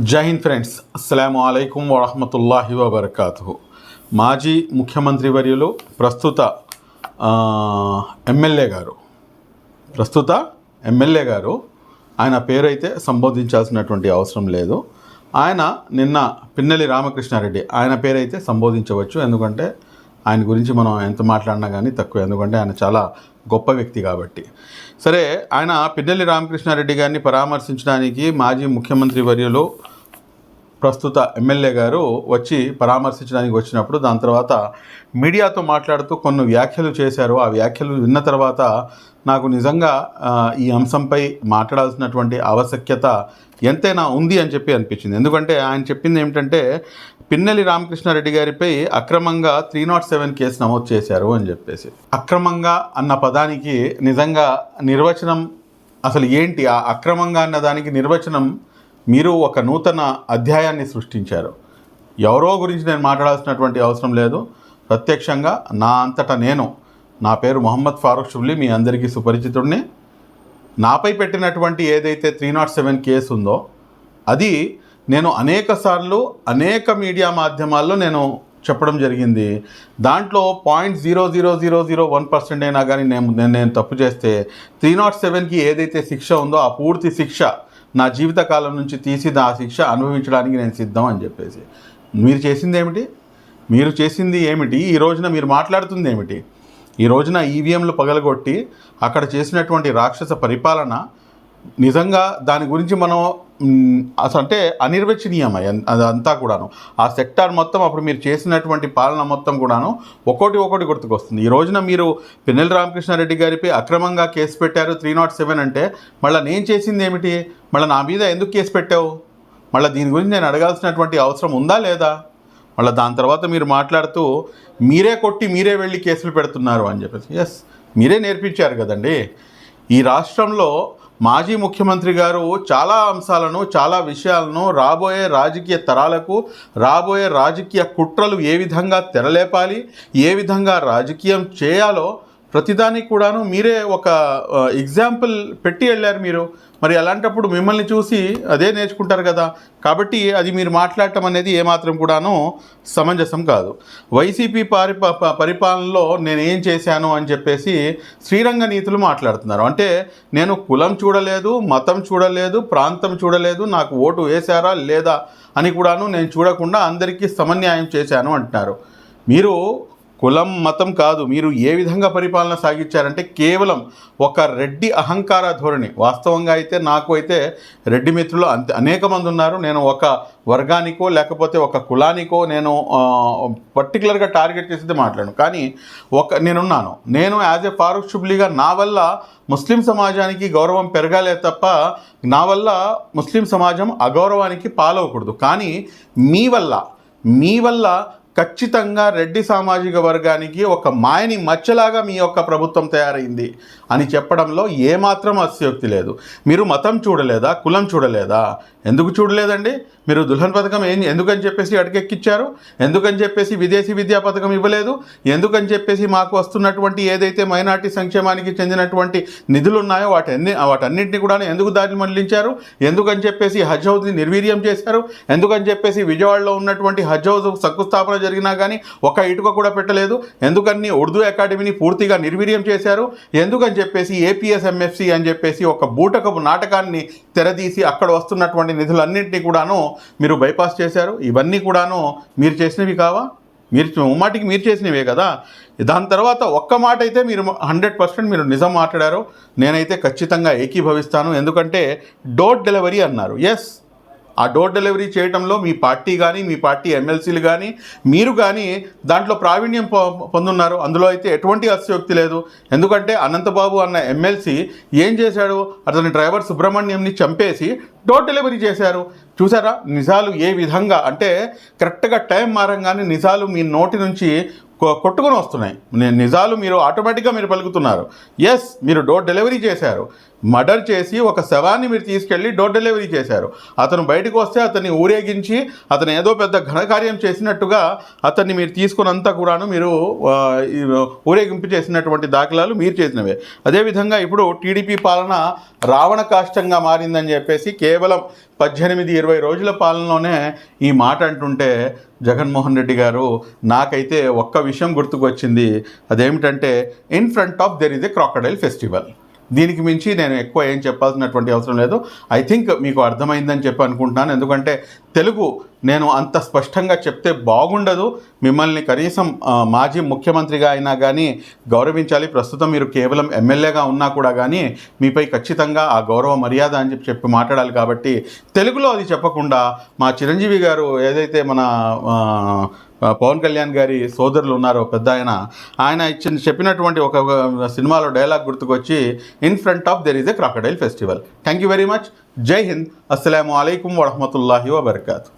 జై హింద్ ఫ్రెండ్స్ అస్సలం అయికం వరహమతుల్లాహి వబర్కాతు మాజీ ముఖ్యమంత్రి వర్యులు ప్రస్తుత ఎమ్మెల్యే గారు. ప్రస్తుత ఎమ్మెల్యే గారు ఆయన పేరైతే సంబోధించాల్సినటువంటి అవసరం లేదు. ఆయన నిన్న పిన్నెలి రామకృష్ణారెడ్డి ఆయన పేరైతే సంబోధించవచ్చు. ఎందుకంటే ఆయన గురించి మనం ఎంత మాట్లాడినా కానీ తక్కువ. ఎందుకంటే ఆయన చాలా గొప్ప వ్యక్తి కాబట్టి. సరే ఆయన పిన్నెల్లి రామకృష్ణారెడ్డి గారిని పరామర్శించడానికి మాజీ ముఖ్యమంత్రి వర్యులు ప్రస్తుత ఎమ్మెల్యే గారు వచ్చి పరామర్శించడానికి వచ్చినప్పుడు దాని తర్వాత మీడియాతో మాట్లాడుతూ కొన్ని వ్యాఖ్యలు చేశారు. ఆ వ్యాఖ్యలు విన్న తర్వాత నాకు నిజంగా ఈ అంశంపై మాట్లాడాల్సినటువంటి ఆవశ్యకత ఎంతైనా ఉంది అని చెప్పి అనిపించింది. ఎందుకంటే ఆయన చెప్పింది ఏమిటంటే పిన్నెలి రామకృష్ణారెడ్డి గారిపై అక్రమంగా త్రీ నాట్ సెవెన్ కేసు నమోదు చేశారు అని చెప్పేసి. అక్రమంగా అన్న పదానికి నిజంగా నిర్వచనం అసలు ఏంటి? ఆ అక్రమంగా అన్న దానికి నిర్వచనం మీరు ఒక నూతన అధ్యాయాన్ని సృష్టించారు. ఎవరో గురించి నేను మాట్లాడాల్సినటువంటి అవసరం లేదు. ప్రత్యక్షంగా నా అంతటా నేను నా పేరు మొహమ్మద్ ఫారూక్ షుబ్లీ మీ అందరికీ సుపరిచితుడిని. నాపై పెట్టినటువంటి ఏదైతే త్రీ నాట్ సెవెన్ కేసు ఉందో అది నేను అనేక సార్లు అనేక మీడియా మాధ్యమాల్లో నేను చెప్పడం జరిగింది. దాంట్లో point zero zero zero zero one percent అయినా కానీ నేను నేను నేను తప్పు చేస్తే త్రీ నాట్ సెవెన్కి ఏదైతే శిక్ష ఉందో ఆ పూర్తి శిక్ష నా జీవితకాలం నుంచి తీసి ఆ శిక్ష అనుభవించడానికి నేను సిద్ధం అని చెప్పేసి. మీరు చేసింది ఏమిటి? మీరు చేసింది ఏమిటి? ఈ రోజున మీరు మాట్లాడుతుంది ఏమిటి? ఈ రోజున ఈవీఎంలు పగలగొట్టి అక్కడ చేసినటువంటి రాక్షస పరిపాలన నిజంగా దాని గురించి మనం అసలు అంటే అనిర్వచనీయమై అదంతా కూడాను. ఆ సెక్టార్ మొత్తం అప్పుడు మీరు చేసినటువంటి పాలన మొత్తం కూడాను ఒక్కోటి ఒక్కోటి గుర్తుకొస్తుంది. ఈ రోజున మీరు పిన్నెల రామకృష్ణారెడ్డి గారిపై అక్రమంగా కేసు పెట్టారు త్రీ నాట్ సెవెన్ అంటే మళ్ళీ నేను చేసింది ఏమిటి? మళ్ళీ నా మీద ఎందుకు కేసు పెట్టావు? మళ్ళీ దీని గురించి నేను అడగాల్సినటువంటి అవసరం ఉందా లేదా? మళ్ళీ దాని తర్వాత మీరు మాట్లాడుతూ మీరే కొట్టి మీరే వెళ్ళి కేసులు పెడుతున్నారు అని చెప్పేసి. ఎస్ మీరే నేర్పించారు కదండి. ఈ రాష్ట్రంలో మాజీ ముఖ్యమంత్రి గారు చాలా అంశాలను చాలా విషయాలను రాబోయే రాజకీయ తరాలకు రాబోయే రాజకీయ కుట్రలు ఏ విధంగా తెరలేపాలి ఏ విధంగా రాజకీయం చేయాలో ప్రతిదానికి కూడాను మీరే ఒక ఎగ్జాంపుల్ పెట్టి వెళ్ళారు మీరు. మరి అలాంటప్పుడు మిమ్మల్ని చూసి అదే నేర్చుకుంటారు కదా. కాబట్టి అది మీరు మాట్లాడటం అనేది ఏమాత్రం కూడాను సమంజసం కాదు. వైసీపీ పరిపా పరిపాలనలో నేను ఏం చేశాను అని చెప్పేసి శ్రీరంగ నీతులు మాట్లాడుతున్నారు. అంటే నేను కులం చూడలేదు మతం చూడలేదు ప్రాంతం చూడలేదు నాకు ఓటు వేశారా లేదా అని కూడాను నేను చూడకుండా అందరికీ సమన్యాయం చేశాను అంటున్నారు. మీరు కులం మతం కాదు. మీరు ఏ విధంగా పరిపాలన సాగించారంటే కేవలం ఒక రెడ్డి అహంకార ధోరణి. వాస్తవంగా అయితే నాకు అయితే రెడ్డి మిత్రులు అంత అనేక మంది ఉన్నారు. నేను ఒక వర్గానికో లేకపోతే ఒక కులానికో నేను పర్టికులర్గా టార్గెట్ చేసేది మాట్లాడను. కానీ ఒక నేనున్నాను. నేను యాజ్ ఎ ఫారూక్ షుబ్లీగా నా వల్ల ముస్లిం సమాజానికి గౌరవం పెరగాలే తప్ప నా వల్ల ముస్లిం సమాజం అగౌరవానికి పాలవకూడదు. కానీ మీ వల్ల మీ వల్ల ఖచ్చితంగా రెడ్డి సామాజిక వర్గానికి ఒక మాయని మచ్చలాగా మీ యొక్క ప్రభుత్వం తయారైంది. అని చెప్పడంలో ఏమాత్రం అస్యోక్తి లేదు. మీరు మతం చూడలేదా? కులం చూడలేదా? ఎందుకు చూడలేదండి? మీరు దుల్హన్ పథకం ఏం ఎందుకని చెప్పేసి అటకెక్కిచ్చారు ఎందుకని చెప్పేసి విదేశీ విద్యా పథకం ఇవ్వలేదు? ఎందుకని చెప్పేసి మాకు వస్తున్నటువంటి ఏదైతే మైనార్టీ సంక్షేమానికి చెందినటువంటి నిధులు ఉన్నాయో వాటన్ని వాటన్నింటినీ కూడా ఎందుకు దారి మళ్ళించారు? ఎందుకని చెప్పేసి హజ్ హౌస్ని నిర్వీర్యం చేశారు? ఎందుకని చెప్పేసి విజయవాడలో ఉన్నటువంటి హజ్ హౌస్ శంకుస్థాపన జరిగినా కానీ ఒక ఇటుక కూడా పెట్టలేదు? ఎందుకని ఉర్దూ అకాడమీని పూర్తిగా నిర్వీర్యం చేశారు? ఎందుకని చెప్పేసి ఏపీఎస్ఎంఎఫ్సి అని చెప్పేసి ఒక బూటకపు నాటకాన్ని తెరదీసి అక్కడ వస్తున్నటువంటి నిధులన్నింటినీ కూడాను మీరు బైపాస్ చేశారు. ఇవన్నీ కూడాను మీరు చేసినవి కావా? మీరు ముమ్మాటికి మీరు చేసినవే కదా? దాని తర్వాత ఒక్క మాట అయితే మీరు హండ్రెడ్ పర్సెంట్ మీరు నిజం మాట్లాడారు. నేనైతే ఖచ్చితంగా ఏకీభవిస్తాను. ఎందుకంటే డోర్ డెలివరీ అన్నారు. ఎస్ ఆ డోర్ డెలివరీ చేయడంలో మీ పార్టీ కానీ మీ పార్టీ ఎమ్మెల్సీలు కానీ మీరు కానీ దాంట్లో ప్రావీణ్యం పొ- పొందున్నారు. అందులో అయితే ఎటువంటి అస్యోక్తి లేదు. ఎందుకంటే అనంతబాబు అన్న ఎమ్మెల్సీ ఏం చేశాడు? అతని డ్రైవర్ సుబ్రహ్మణ్యంని చంపేసి డోర్ డెలివరీ చేశారు. చూసారా? నిజాలు ఏ విధంగా? అంటే కరెక్ట్గా టైం మారంగానే నిజాలు మీ నోటి నుంచి కొ- కొట్టుకొని వస్తున్నాయి. నిజాలు మీరు ఆటోమేటిక్గా మీరు పలుకుతున్నారు. ఎస్ మీరు డోర్ డెలివరీ చేశారు. మర్డర్ చేసి ఒక శవాన్ని మీరు తీసుకెళ్ళి డోర్ డెలివరీ చేశారు. అతను బయటకు వస్తే అతన్ని ఊరేగించి అతను ఏదో పెద్ద ఘనకార్యం చేసినట్టుగా అతన్ని మీరు తీసుకున్నంతా కూడాను మీరు ఊరేగింపు చేసినటువంటి దాఖలాలు మీరు చేసినవే. అదేవిధంగా ఇప్పుడు టీడీపీ పాలన రావణ కాష్టంగా మారిందని చెప్పేసి కేవలం పద్దెనిమిది ఇరవై రోజుల పాలనలోనే ఈ మాట అంటుంటే జగన్మోహన్ రెడ్డి గారు నాకైతే ఒక్క విషయం గుర్తుకొచ్చింది. అదేమిటంటే in front of there is a crocodile festival దీనికి మించి నేను ఎక్కువ ఏం చెప్పాల్సినటువంటి అవసరం లేదు. ఐ థింక్ మీకు అర్థమైందని చెప్పి అనుకుంటున్నాను. ఎందుకంటే తెలుగు నేను అంత స్పష్టంగా చెప్తే బాగుండదు. మిమ్మల్ని కనీసం మాజీ ముఖ్యమంత్రిగా అయినా కానీ గౌరవించాలి. ప్రస్తుతం మీరు కేవలం ఎమ్మెల్యేగా ఉన్నా కూడా కానీ మీపై ఖచ్చితంగా ఆ గౌరవ మర్యాద అని చెప్పి చెప్పి మాట్లాడాలి కాబట్టి తెలుగులో అది చెప్పకుండా మా చిరంజీవి గారు ఏదైతే మన పవన్ కళ్యాణ్ గారి సోదరులు ఉన్నారు పెద్ద ఆయన. ఆయన ఇచ్చిన చెప్పినటువంటి ఒక సినిమాలో డైలాగ్ గుర్తుకొచ్చి in front of there is a crocodile festival thank you very much Jai Hind. అస్సలం అయికం వరహమతుల్లాహి వబర్కాతు.